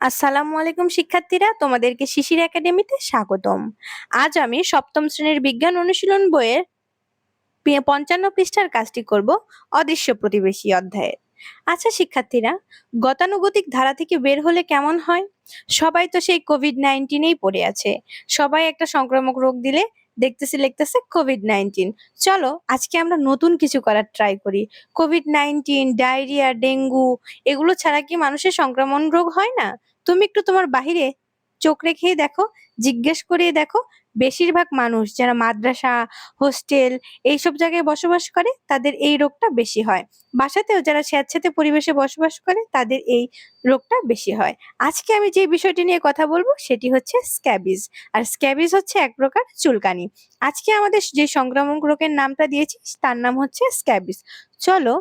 আসসালামু আলাইকুম শিক্ষার্থীরা, তোমাদেরকে শিশির একাডেমিতে স্বাগতম। আজ আমি সপ্তম শ্রেণির বিজ্ঞান অনুশীলন বইয়ের পঞ্চান্ন পৃষ্ঠার কাজটি করব অদৃশ্য প্রতিবেশী অধ্যায়ের আচ্ছা শিক্ষার্থীরা, গতানুগতিক ধারা থেকে বের হলে কেমন হয়? সবাই তো সেই কোভিড নাইন্টিনেই পড়ে আছে। সবাই একটা সংক্রামক রোগ দিলে দেখতেছি লিখতেছে কোভিড নাইন্টিন চলো, আজকে আমরা নতুন কিছু করার ট্রাই করি। কোভিড নাইন্টিন ডায়রিয়া ডেঙ্গু এগুলো ছাড়া কি মানুষের সংক্রমণ রোগ হয় না? তুমি একটু তোমার বাহিরে চোখ রেখেই দেখো, জিজ্ঞেস করে দেখো, বেশিরভাগ মানুষ যারা মাদ্রাসা, হোস্টেল এইসব জায়গায় বসবাস করে, তাদের এই রোগটা বেশি হয়। বাসাতেও যারা স্যাঁতস্যাঁতে পরিবেশে বসবাস করে, তাদের এই রোগটা বেশি হয়। আজকে আমি যে বিষয়টি নিয়ে কথা বলব, সেটি হচ্ছে স্ক্যাবিজ। আর স্ক্যাবিজ হচ্ছে এক প্রকার চুলকানি। আজকে আমাদের যে সংক্রামক রোগের নামটা দিয়েছি, তার নাম হচ্ছে স্ক্যাবিজ। চলো,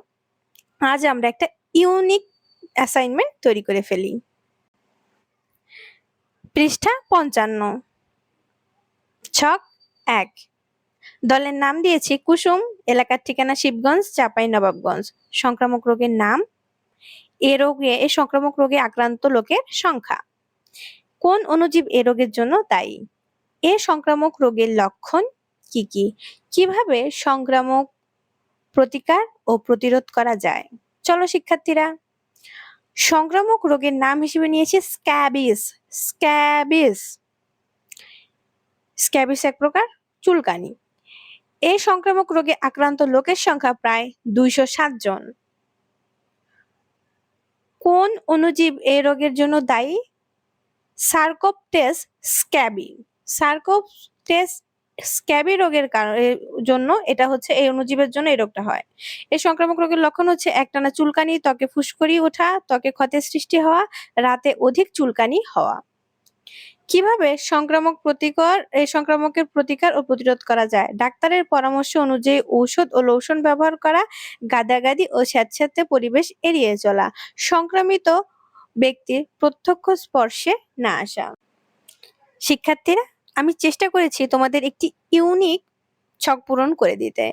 আজ আমরা একটা ইউনিক অ্যাসাইনমেন্ট তৈরি করে ফেলি। পৃষ্ঠা পঞ্চান্ন। ছক এক। দলের নাম দিয়েছি কুসুম, এলাকার ঠিকানা শিবগঞ্জ, চাপাই, নবাবগঞ্জ। সংক্রামক রোগের নাম? এ রোগে, এ সংক্রামক রোগে আক্রান্ত লোকের সংখ্যা। কোন অণুজীব এ রোগের জন্য দায়ী? এ সংক্রামক রোগের লক্ষণ কি কি? কীভাবে সংক্রামক প্রতিকার ও প্রতিরোধ করা যায়? চলো শিক্ষার্থীরা। সংক্রামক রোগের নাম হিসেবে নিয়েছি স্ক্যাবিস। স্ক্যাবিস। স্ক্যাবিস এক প্রকার চুলকানি। এই সংক্রামক রোগে আক্রান্ত লোকের সংখ্যা প্রায় দুইশো সাত জন। কোন অনুজীব এই রোগের জন্য দায়ী? সার্কোপটেস স্ক্যাবি। সার্কোপটেস স্ক্যাবি রোগের জন্য এটা হচ্ছে এই অণুজীবের জন্য এই রোগটা হয়। এই সংক্রামক রোগের লক্ষণ হচ্ছে একটানা চুলকানি, ত্বকে ফুসকুড়ি ওঠা, ত্বকে ক্ষতের সৃষ্টি হওয়া, রাতে অধিক চুলকানি হওয়া। কীভাবে সংক্রামক প্রতিকার, এই সংক্রামকের প্রতিকার ও প্রতিরোধ করা যায়? ডাক্তারের পরামর্শ অনুযায়ী ঔষধ ও লোশন ব্যবহার করা, গাদাগাদি ও স্যাঁতস্যাঁতে পরিবেশ এড়িয়ে চলা, সংক্রামিত ব্যক্তির প্রত্যক্ষ স্পর্শে না আসা। শিক্ষার্থীরা আমি চেষ্টা করেছি তোমাদের একটি ইউনিক ছক পূরণ করে দিতে,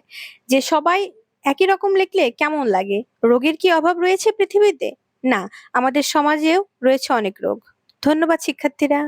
যে সবাই একই রকম লিখলে কেমন লাগে? রোগের কি অভাব রয়েছে পৃথিবীতে? না, আমাদের সমাজেও রয়েছে অনেক রোগ। ধন্যবাদ শিক্ষার্থীরা।